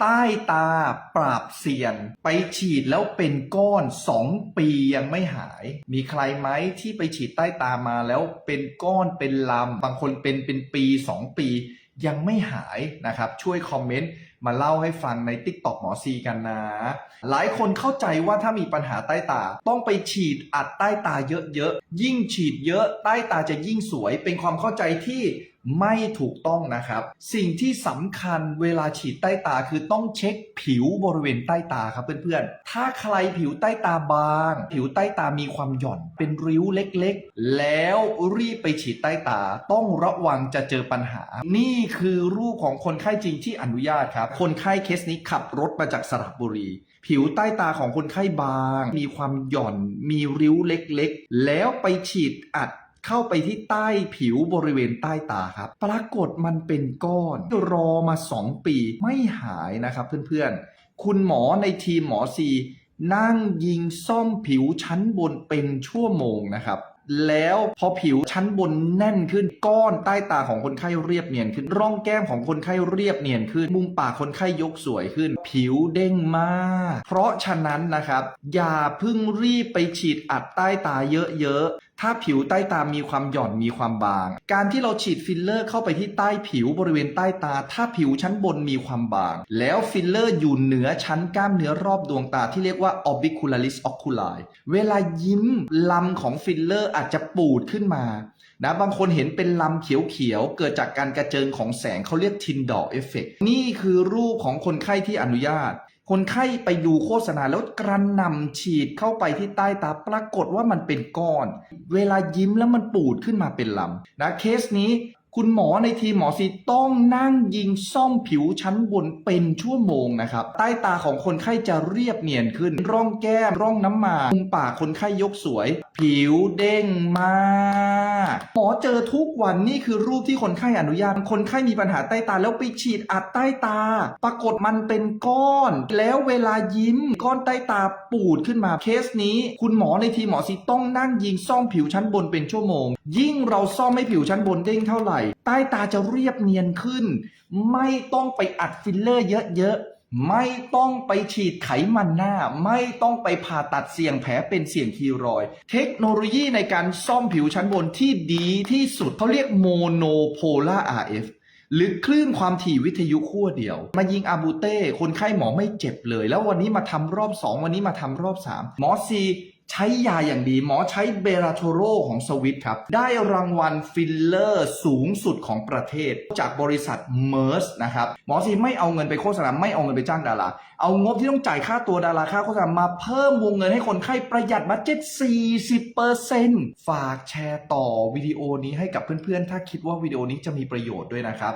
ใต้ตาปราบเซียน ไปฉีดแล้วเป็นก้อน 2 ปียังไม่หาย มีใครไหมที่ไปฉีดใต้ตามาแล้วเป็นก้อนเป็นลำบางคนเป็นเป็นปี 2 ปียังไม่หายนะครับ ช่วยคอมเมนต์มาเล่าให้ฟังใน t ิ k t o k หมอซีกันนะ หลายคนเข้าใจว่าถ้ามีปัญหาใต้ตา ต้องไปฉีดอัดใต้ตาเยอะๆ ยิ่งฉีดเยอะใต้ตาจะยิ่งสวย เป็นความเข้าใจที่ไม่ถูกต้องนะครับ สิ่งที่สำคัญเวลาฉีดใต้ตาคือต้องเช็คผิวบริเวณใต้ตาครับเพื่อนๆ ถ้าใครผิวใต้ตาบาง ผิวใต้ตามีความหย่อน เป็นริ้วเล็กๆ แล้วรีบไปฉีดใต้ตา ต้องระวังจะเจอปัญหา นี่คือรูปของคนไข้จริงที่อนุญาตครับคนไข้เคสนี้ขับรถมาจากสระบุรี ผิวใต้ตาของคนไข้บาง มีความหย่อน มีริ้วเล็กๆ แล้วไปฉีดอัดเข้าไปที่ใต้ผิวบริเวณใต้ตาครับ ปรากฏมันเป็นก้อน รอมา 2 ปีไม่หายนะครับเพื่อนๆ คุณหมอในทีมหมอซีนั่งยิงซ่อมผิวชั้นบนเป็นชั่วโมงนะครับ แล้วพอผิวชั้นบนแน่นขึ้น ก้อนใต้ตาของคนไข้เรียบเนียนขึ้น ร่องแก้มของคนไข้เรียบเนียนขึ้น มุมปากคนไข้ยกสวยขึ้น ผิวเด้งมาก เพราะฉะนั้นนะครับ อย่าเพิ่งรีบไปฉีดอัดใต้ตาเยอะๆ ถ้าผิวใต้ตามีความหย่อนมีความบาง การที่เราฉีดฟิลเลอร์เข้าไปที่ใต้ผิวบริเวณใต้ตา ถ้าผิวชั้นบนมีความบาง แล้วฟิลเลอร์อยู่เหนือชั้นกล้ามเนื้อรอบดวงตาที่เรียกว่า orbicularis oculi เวลายิ้มลำของฟิลเลอร์อาจจะปูดขึ้นมานะบางคนเห็นเป็นลำเขียวๆ เกิดจากการกระเจิงของแสงเขาเรียกทินดอเอฟเฟกนี่คือรูปของคนไข้ที่อนุญาต คนไข้ไปดูโฆษณาแล้วกระหน่ำฉีดเข้าไปที่ใต้ตาปรากฏว่ามันเป็นก้อน เวลายิ้มแล้วมันปูดขึ้นมาเป็นลำนะเคสนี้คุณหมอในทีหมอซีต้องนั่งยิงซ่อมผิวชั้นบนเป็นชั่วโมงนะครับ ใต้ตาของคนไข้จะเรียบเนียนขึ้น ร่องแก้ม ร่องน้ำมามุมปากคนไข้ยกสวย ผิวเด้งมากหมอเจอทุกวันนี่คือรูปที่คนไข้อนุญาต คนไข้มีปัญหาใต้ตาแล้วไปฉีดอัดใต้ตา ปรากฏมันเป็นก้อน แล้วเวลายิ้มก้อนใต้ตาปูดขึ้นมาเคสนี้ คุณหมอในทีหมอซีต้องนั่งยิงซ่อมผิวชั้นบนเป็นชั่วโมง ยิ่งเราซ่อมให้ผิวชั้นบนเด้งเท่าไหร่ ใต้ตาจะเรียบเนียนขึ้น ไม่ต้องไปอัดฟิลเลอร์เยอะๆ ไม่ต้องไปฉีดไขมันหน้า ไม่ต้องไปผ่าตัดเสี่ยงแผลเป็นเสี่ยงคีรอย เทคโนโลยีในการซ่อมผิวชั้นบนที่ดีที่สุดเขาเรียกโมโนโพล่า RF หรือคลื่นความถี่วิทยุขั้วเดียว มายิงอาบูเต้ คนไข้หมอไม่เจ็บเลย แล้ววันนี้มาทำรอบ 2 วันนี้มาทำรอบ 3 หมอซี ใช้ยาอย่างดีหมอใช้เบราโทโรของสวิตครับ ได้รางวัลฟิลเลอร์สูงสุดของประเทศ จากบริษัทเมอร์สนะครับ หมอซีไม่เอาเงินไปโฆษณาไม่เอาเงินไปจ้างดาราเอางบที่ต้องจ่ายค่าตัวดาราค่าโฆษณามาเพิ่มวงเงินให้คนไข้ประหยัดบัตเจ็ต 40%ฝากแชร์ต่อวิดีโอนี้ให้กับเพื่อนๆ ถ้าคิดว่าวิดีโอนี้จะมีประโยชน์ด้วยนะครับ